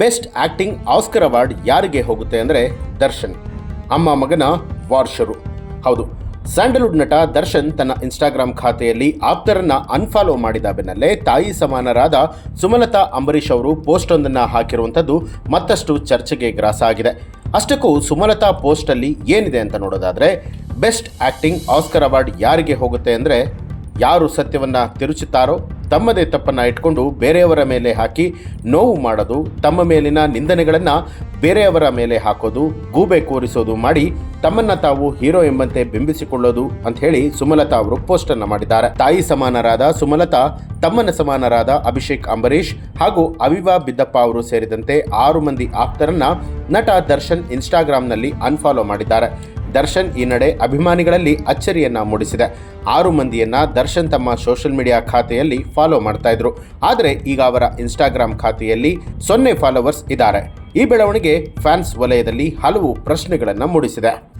Best acting Oscar award ಯಾರಿಗೆ ಹೋಗುತ್ತೆ ಅಂದರೆ ದರ್ಶನ್. ಅಮ್ಮ ಮಗನ ವಾರ್ಷರು. ಹೌದು, ಸ್ಯಾಂಡಲ್ವುಡ್ ನಟ ದರ್ಶನ್ ತನ್ನ ಇನ್ಸ್ಟಾಗ್ರಾಮ್ ಖಾತೆಯಲ್ಲಿ ಆಪ್ತರನ್ನ ಅನ್ಫಾಲೋ ಮಾಡಿದ ಬೆನ್ನಲ್ಲೇ ತಾಯಿ ಸಮಾನರಾದ ಸುಮಲತಾ ಅಂಬರೀಷ್ ಅವರು ಪೋಸ್ಟ್ ಒಂದನ್ನು ಹಾಕಿರುವಂಥದ್ದು ಮತ್ತಷ್ಟು ಚರ್ಚೆಗೆ ಗ್ರಾಸ ಆಗಿದೆ. ಅಷ್ಟಕ್ಕೂ ಸುಮಲತಾ ಪೋಸ್ಟಲ್ಲಿ ಏನಿದೆ ಅಂತ ನೋಡೋದಾದರೆ, ಬೆಸ್ಟ್ ಆಕ್ಟಿಂಗ್ ಆಸ್ಕರ್ ಅವಾರ್ಡ್ ಯಾರಿಗೆ ಹೋಗುತ್ತೆ ಅಂದರೆ ಯಾರು ಸತ್ಯವನ್ನ ತಿರುಚುತ್ತಾರೋ ತಮ್ಮದೇ ತಪ್ಪನ್ನು ಇಟ್ಕೊಂಡು ಬೇರೆಯವರ ಮೇಲೆ ಹಾಕಿ ನೋವು ಮಾಡೋದು, ತಮ್ಮ ಮೇಲಿನ ನಿಂದನೆಗಳನ್ನು ಬೇರೆಯವರ ಮೇಲೆ ಹಾಕೋದು, ಗೂಬೆ ಕೂರಿಸೋದು ಮಾಡಿ ತಮ್ಮನ್ನ ತಾವು ಹೀರೋ ಎಂಬಂತೆ ಬಿಂಬಿಸಿಕೊಳ್ಳೋದು ಅಂತ ಹೇಳಿ ಸುಮಲತಾ ಅವರು ಪೋಸ್ಟ್ ಅನ್ನು ಮಾಡಿದ್ದಾರೆ. ತಾಯಿ ಸಮಾನರಾದ ಸುಮಲತಾ, ತಮ್ಮನ ಸಮಾನರಾದ ಅಭಿಷೇಕ್ ಅಂಬರೀಷ್ ಹಾಗೂ ಅವಿವಾ ಬಿದ್ದಪ್ಪ ಅವರು ಸೇರಿದಂತೆ ಆರು ಮಂದಿ ಆಪ್ತರನ್ನ ನಟ ದರ್ಶನ್ ಇನ್ಸ್ಟಾಗ್ರಾಮ್ನಲ್ಲಿ ಅನ್ಫಾಲೋ ಮಾಡಿದ್ದಾರೆ. ದರ್ಶನ್ ಈ ನಡೆ ಅಭಿಮಾನಿಗಳಲ್ಲಿ ಅಚ್ಚರಿಯನ್ನ ಮೂಡಿಸಿದೆ. ಆರು ಮಂದಿಯನ್ನ ದರ್ಶನ್ ತಮ್ಮ ಸೋಷಿಯಲ್ ಮೀಡಿಯಾ ಖಾತೆಯಲ್ಲಿ ಫಾಲೋ ಮಾಡ್ತಾ ಇದ್ರು. ಆದರೆ ಈಗ ಅವರ ಇನ್ಸ್ಟಾಗ್ರಾಮ್ ಖಾತೆಯಲ್ಲಿ ಸೊನ್ನೆ ಫಾಲೋವರ್ಸ್ ಇದ್ದಾರೆ. ಈ ಬೆಳವಣಿಗೆ ಫ್ಯಾನ್ಸ್ ವಲಯದಲ್ಲಿ ಹಲವು ಪ್ರಶ್ನೆಗಳನ್ನು ಮೂಡಿಸಿದೆ.